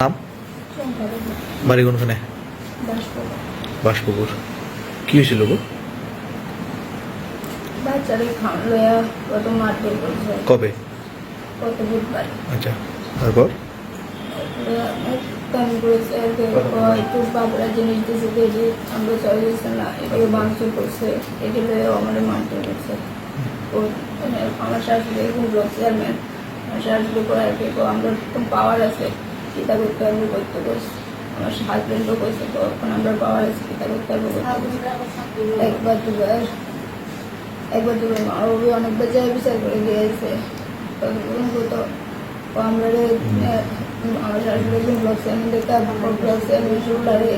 নাম? বাড়ি কোনখানে বাসপুকুর। কি হয়েছিল গো? কবে? আচ্ছা তারপর? আর একটু বাবুরা জিনিস দিয়েছে দেখি আমরা চলে গেছে না এটাকে ভাঙচুর করছে এটি লইয়া আমাদের মারধর করছে। ও মানে আমার শাশুড়ি এখন ব্লক চেয়ারম্যান আমার শাশুড়ি করে আর কি কয়, আমরা পাওয়ার আছে। কিতা করতে পারব, করতে করছে আমার হাজবেন্ডও করছে, তো এখন আমরা পাওয়ার আছে কিতা করতে পারব একবার দুবার একবার দুবার মা ও অনেকবার জায়গায় বিচার করে দিয়েছে তো আমরা আমার শাশুড়ি ব্লক চেয়ারম্যান দেখতে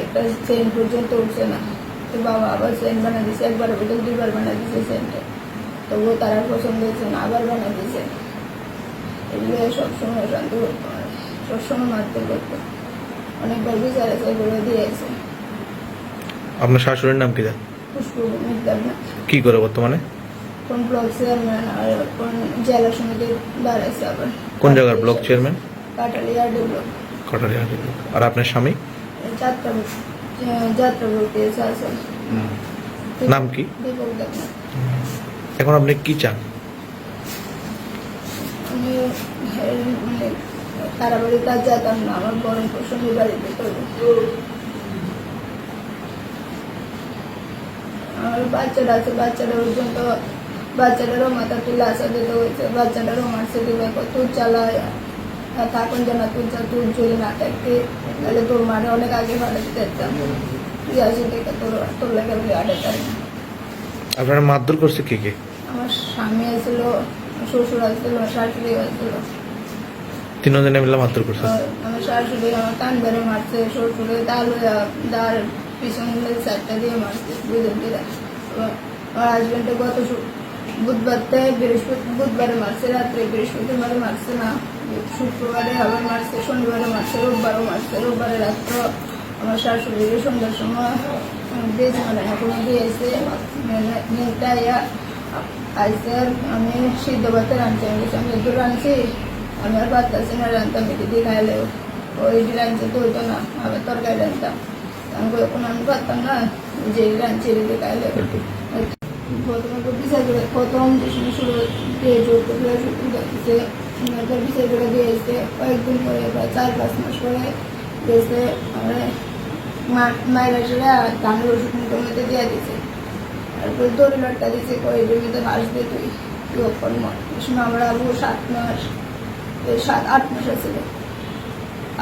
একটা চেন পর্যন্ত উঠছে না। বাবা আবার চেন বানিয়ে দিছে, একবার বলে দুইবার বানিয়ে দিছে চেনটা তবুও তারা পছন্দ হয়েছে না, আবার বানিয়ে দিছে। এগুলো সবসময় শান্ত করতে সবসময় মারতে করতো। অনেকবার বিচার আছে করে দিয়েছে আপনার শাশুড়ির নাম কি পুষ্প মিটলাম না কি করে বর্তমানে? কোন ব্লক চেয়ারম্যান আর কোন জেলা সমিতির দাঁড়াইছে আবার। কোন জায়গার ব্লক চেয়ারম্যান? কাটালিয়া ডেভেলপ কটারিয়া আর আপনার স্বামী? যাত্রা যাত্রা বলতে আছে নাম কি? দীপক দেবনাথ এখন আপনি কি চান? আমি মানে তারা বাড়ি কাজ যেতাম না আমার গরম প্রসঙ্গে বাড়িতে করব আমার বাচ্চাটা আছে বাচ্চাটা পর্যন্ত বাচ্চাটারও মাথা টিলা আসা দিতে হয়েছে বাচ্চাটারও মারছে দিবে তুই চালায়। আর থাকুন যে না তুই যা তুই যদি না থাকতে তাহলে তোর মারে অনেক আগে ফাটাতে দিতাম তুই আসি দেখে তোর তোর লেগে বলে আটাতে আপনারা মারধর করছে কে কে? আমার স্বামী আসছিল শ্বশুর আসছিল শাশুড়ি আসছিল তিনজনে মিলে মারধর করছে। আমার শাশুড়ি ধরে মারছে শ্বশুরে ডাল ডাল পিছনে চারটা দিয়ে মারছে হাজবেন্ডে গত বুধবার বৃহস্পতি বুধবারে মারছে, রাত্রে বৃহস্পতিবারে মারছে না, শুক্রবারে আবার মারছে, শনিবারে মারছে, রোববারও মারছে, রোববারে রাত্র আমার শাশুড়ি সন্ধ্যার সময় বেশ মানে কোনো দিয়েছে ইয়া আজকে আর আমি সিদ্ধ ভাতে রাঁধতে গেছি আমি একটু রাঁধছি? আমি আর পারতাছি না রাঁধতাম এটি দিয়ে খাইলে ওই রাঁধছে তো হইতো না আবার তরকারি রাঁধতাম। আমি এখন আমি পারতাম না যে রাঁধছি এটি দিয়ে খাইলে প্রথমে তো বিচার করে প্রথম শুরু দিয়ে জোর করে করতেছে একবার বিচার করে দিয়েছে কয়েকদিন পরে প্রায় চার পাঁচ মাস পরে দিয়েছে আমরা মায়ের আসলে ধানের ওষুধ মধ্যে দিয়ে দিয়েছে তারপরে দড়ি লটকা দিয়েছে জমিতে ঘাস দিয়ে তুই লোকন মর আমরা আবু সাত মাস সাত আট মাস ছিল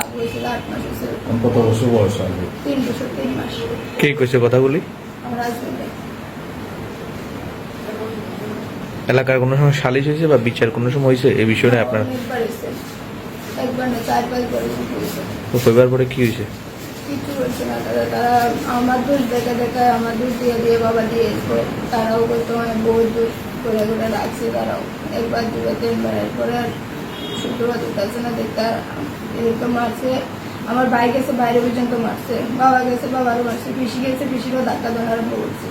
আবু ছিল আট মাস ছিল কত বছর বয়স আগে তিন বছর তিন মাস। কে কইছে কথাগুলি? আমার হাজবেন্ডে এলাকার কোনো সময় সালিশ হয়েছে বা বিচার কোনো সময় হয়েছে? এই বিষয়ে আপনার অনেকবার একবার না চার পাঁচবার তো কইবার পরে কি হয়েছে? কিছু করছে না তারা তারা আমার দোষ দেখা দেখা আমার দোষ দিয়ে দিয়ে বাবা দিয়ে তারাও করতো আমি দোষ করে করে রাখছি তারাও। একবার দুবার তিনবার এরপরে আর শুক্রবার দেখতেছে না এরকম মারছে। আমার ভাই গেছে, বাইরে পর্যন্ত মারছে। বাবা গেছে, বাবারও মারছে। পিসি গেছে, পিসিরও ধাক্কা আরম্ভ করছে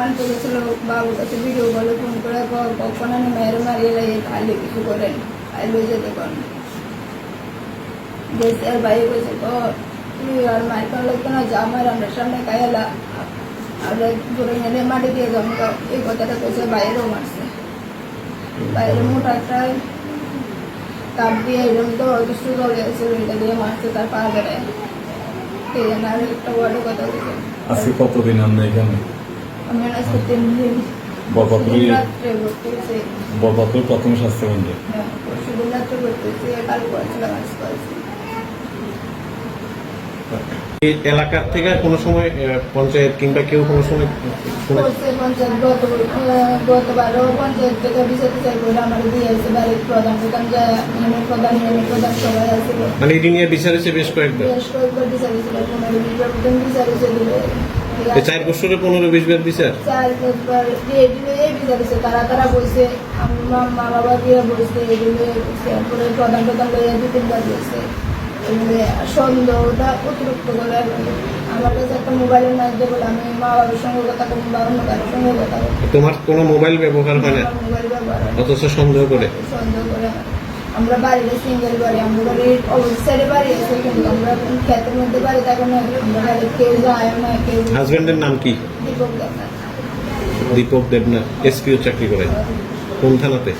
আনতে গেছিল, বাবুর কাছে ভিডিও কলে ফোন করে কখন আমি মেয়ের মারিয়ে লাগে খাইলে কিছু করেন? খাইলে যেতে করেন গেছে আর বাইরে গেছে তুই আর মায়ের করা লাগতো না, যা আমার আমরা সামনে খাইলা আমরা ধরে মেরে মাটি দিয়ে জমা দাও। এই কথাটা কইছে বাইরেও মারছে। বাইরে মোটা একটা কাপ দিয়ে এরকম তো কিছু দলে আছে ওইটা দিয়ে মারছে তার পা ধরে এই জন্য আর একটা বড় কথা বলছে আজকে কতদিন আমরা এখানে আমি আজকে তিন দিন বরপাত্রী বরপাত্র প্রথম স্বাস্থ্য কেন্দ্রে হ্যাঁ পরশুদিন রাত্রে ভর্তি হয়েছে কাল করেছিলাম আজ করেছি এই এলাকার থেকে কোনো সময় পঞ্চায়েত কিংবা কেউ কোনো সময় পঞ্চায়েত গতবারও থেকে বিচার টিচার করে আমার দিয়েছে বাড়ির প্রধান প্রধান প্রধান প্রধান সবাই আছে মানে এটি নিয়ে বিচার হয়েছে বেশ কয়েকবার? বেশ কয়েকবার বিচার হয়েছিল পনেরো বিশ বার প্রধান বিচার হয়েছে দিলে এই চার বছরে পনেরো বিশ বার বিচার? তারা তারা বলছে মা মা বাবা দিয়ে বলছে এগুলো প্রধান প্রধান লইয়া দু তিনবার বলছে। এগুলো সন্দেহটা অতিরিক্ত করে আমার কাছে একটা মোবাইলের মাধ্যমে বলে আমি মা বাবার সঙ্গে কথা বলব বা অন্য কারোর সঙ্গে কথা বলব। তোমার কোনো মোবাইল ব্যবহার হয় না? মোবাইল ব্যবহার না। অথচ সন্দেহ করে? সন্দেহ করে। আমরা বাড়িতে সিঙ্গেল বাড়ি আমরা বাড়ির সাইডে বাড়ি আছে কিন্তু আমরা ক্ষেতের মধ্যে বাড়ি থাকো না। আমরা বাড়ি কেউ যায় না কেউ হাজবেন্ডের নাম কি? দীপক দেখা দীপক দেবনাথ এসপিও চাকরি করে। কোন থানাতে?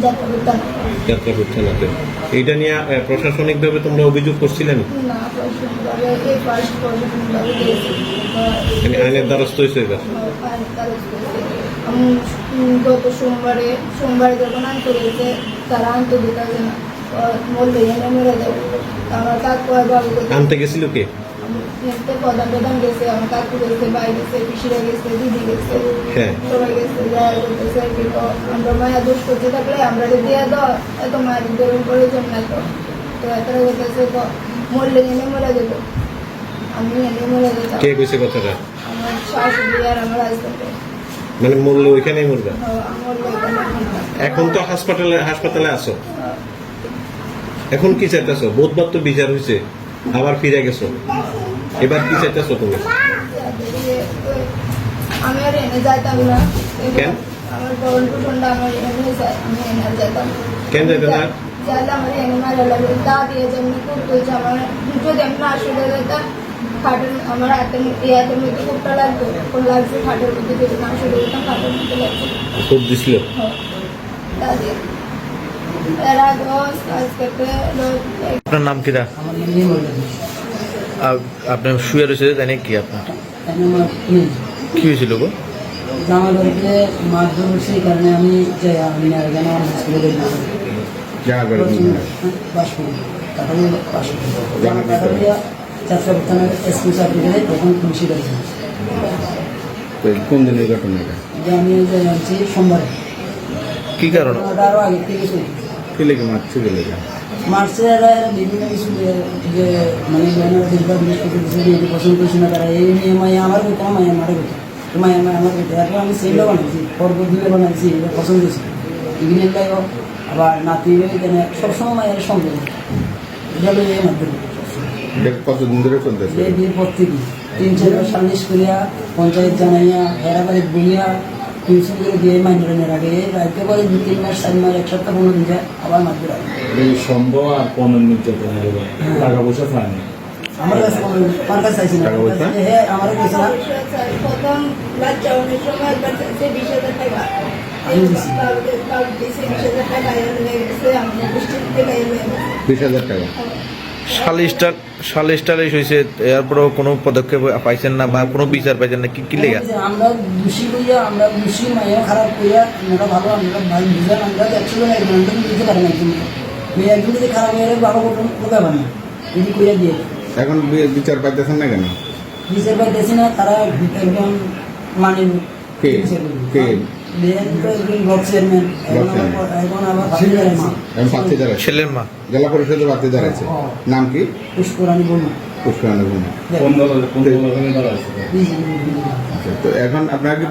যাত্রা এইটা নিয়ে প্রশাসনিকভাবে তোমরা অভিযোগ করছিলেন? মানে আইনের দ্বারস্থ হয়েছে এটা গত সোমবারে সোমবারে যখন আনতে গেছে তারা আনতে দিতে না বললে এনে মেরে দেবো আমার কাকু আর আনতে গেছিল কে? এতে প্রধান প্রধান গেছে আমার কাকু গেছে ভাই গেছে পিসিরা গেছে দিদি গেছে হ্যাঁ। সবাই গেছে যারা আমরা মায়া দোষ করতে থাকলে আমরা যে দিয়ে দাও এত মায়ের প্রয়োজন নাই তো। তো এতটা করতেছে তো মরলে এনে মরে দেবো আমি এনে মরে যেতাম কে কইছে কথাটা? আমার শাশুড়ি আর আমার হাজবেন্ডে মানে মরলে ওইখানেই মরবে? এখন তো হাসপাতালে হাসপাতালে আছো। এখন কি চাইতেছো? বোধবার তো বিচার হয়েছে আবার ফিরে গেছো। এবার কি চাইতেছো তুমি? আমি আর এনে যাইতাম না। কেন? আমার বরণ টুটনটা আমার এনে যাই আমি এনে যাইতাম। কেন যাইতে না? যাইলে আমার এনে মারা লাগে। দা দিয়ে যেমনি করতে আমার আসলে যেতাম খাটের আমার হাতের ইয়াতের মধ্যে খুবটা লাগতো কোন লাগছে খাটের মধ্যে যদি না আসলে যেতাম খাটের মধ্যে লাগছে। খুব দিছিল। দা দিয়ে করতে আপনার নাম কিরা আমার নাম নির্মল দেবী। আপনি শুয়ে রয়েছে জানি কি আপনার? আমার কি হয়েছিল গো? জামা বাড়িতে মারধর হচ্ছে কারণে আমি যাই আমি না এখানে আমার যাত্রা এসপি চাকরি করে তখন খুশি করেছে কোন দিনের ঘটনা যে আমি যে আনছি সোমবারে। কি কারণ? আরও আগে থেকে কি লেগে মারছে লেগে মার্চে এরা বিভিন্ন কিছু যে- মানে জয়নার দিনবার বৃহস্পতি কিছু পছন্দ করছি না তারা এই নিয়ে মায়া আমার কথা মায়া আমার কথা তো মায়া মায়া আমার কথা এরপর আমি সেইগুলো বানাইছি পর্ব দিলে বানাইছি এটা পছন্দ হয়েছে। ইভিনিং লাইও আবার নাতি এখানে সবসময় মায়ের সঙ্গে এটা হলো এই মাধ্যমে। কতদিন ধরে চলতেছে? যে বিয়ের পর থেকে তিন চারবার সালিশ করিয়া পঞ্চায়েত জানাইয়া হেরা বাড়ি বলিয়া টিউশন করে দিয়ে মাইনের আগে রাখতে পারে দু তিন মাস চার মাস এক সপ্তাহ পনেরো দিন যায় আবার মারতে পারে এই সম্ভব আর পনেরো নির্যাতন এগুলো। টাকা পয়সা পায়নি আমার কাছে আমার কাছে চাইছি না? হ্যাঁ আমারও কইছে না। চাইছে বিশ হাজার টাকা। সালিশটা সালিশ টালিশ হয়েছে এরপরেও কোনো পদক্ষেপ পাইছেন না বা কোনো বিচার পাইছেন না কি কি লেগা? আমরা দোষী কইয়া আমরা দোষী মাইয়া খারাপ কইয়া আমরা ভালো আমরা ভাই আমরা একজন তো বুঝতে পারি না একজন মেয়ে একজন যদি খারাপ মেয়ের ভালো করতাম কোথায় পারে না। যদি কইয়া দিয়ে এখন বিচার পাইতেছেন না কেন? বিচার পাইতেছি না তারা একজন মানে কে? কে? ছেলের মা। জেলা পরিষদের প্রার্থী দাঁড়াচ্ছে হ্যাঁ। নাম কি? পুষ্করানি বলুন পুষ্করানী ভূমি আচ্ছা, তো এখন আপনারা কি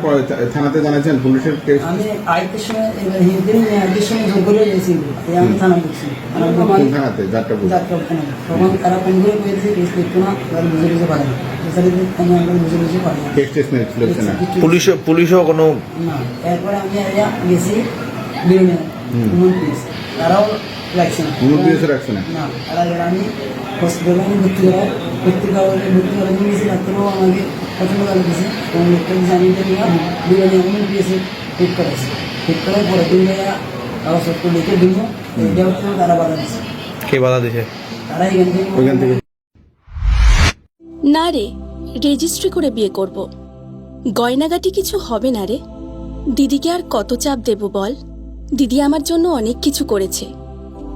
থানাতে জানাচ্ছেন পুলিশের কেস আমি আইতের সময় আইতের সময় করে গেছি। আমি থানা থানাতে? যাত্রা থানা তখন তারা ফোন করে পেয়েছে কেস দেখতো না বুঝে বুঝে পারে না। এছাড়া আমি আমরা বুঝে বুঝে পারি না। কেস টেস্ট নিচ্ছে না? পুলিশ পুলিশও কোনো না এরপরে আমি গেছি বিরুনে হুম। তারাও লাগছে না উমন পুলিশও রাখছে না? না তারা আমি হসপিটালে ভর্তি করা ভর্তি করা ভর্তি করা নিয়ে গেছি ডাক্তারবাবু আমাকে পছন্দ করে দিয়েছে এবং ডাক্তার জানি যে নিয়ে বিরিয়ানি উমন দিয়েছে ঠিক করেছে ঠিক করার পরে দিন জায়গা কাগজপত্র লিখে দিব এটাও তো তারা বাধা দিচ্ছে কে বাধা দিছে তারা এখান থেকে ওইখান থেকে না রে রেজিস্ট্রি করে বিয়ে করব গয়নাগাটি কিছু হবে না রে দিদিকে আর কত চাপ দেব বল দিদি আমার জন্য অনেক কিছু করেছে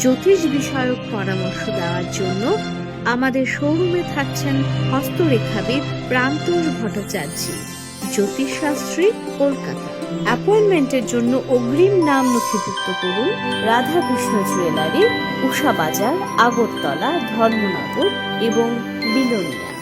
জ্যোতিষ বিষয়ক পরামর্শ দেওয়ার জন্য আমাদের শোরুমে থাকছেন হস্তরেখাবিদ প্রান্তর ভট্টাচার্য, জ্যোতিষশাস্ত্রী কলকাতা। অ্যাপয়েন্টমেন্টের জন্য অগ্রিম নাম নথিভুক্ত করুন রাধাকৃষ্ণ জুয়েলারি, উষা বাজার, আগরতলা, ধর্মনগর এবং বিলোনিয়া।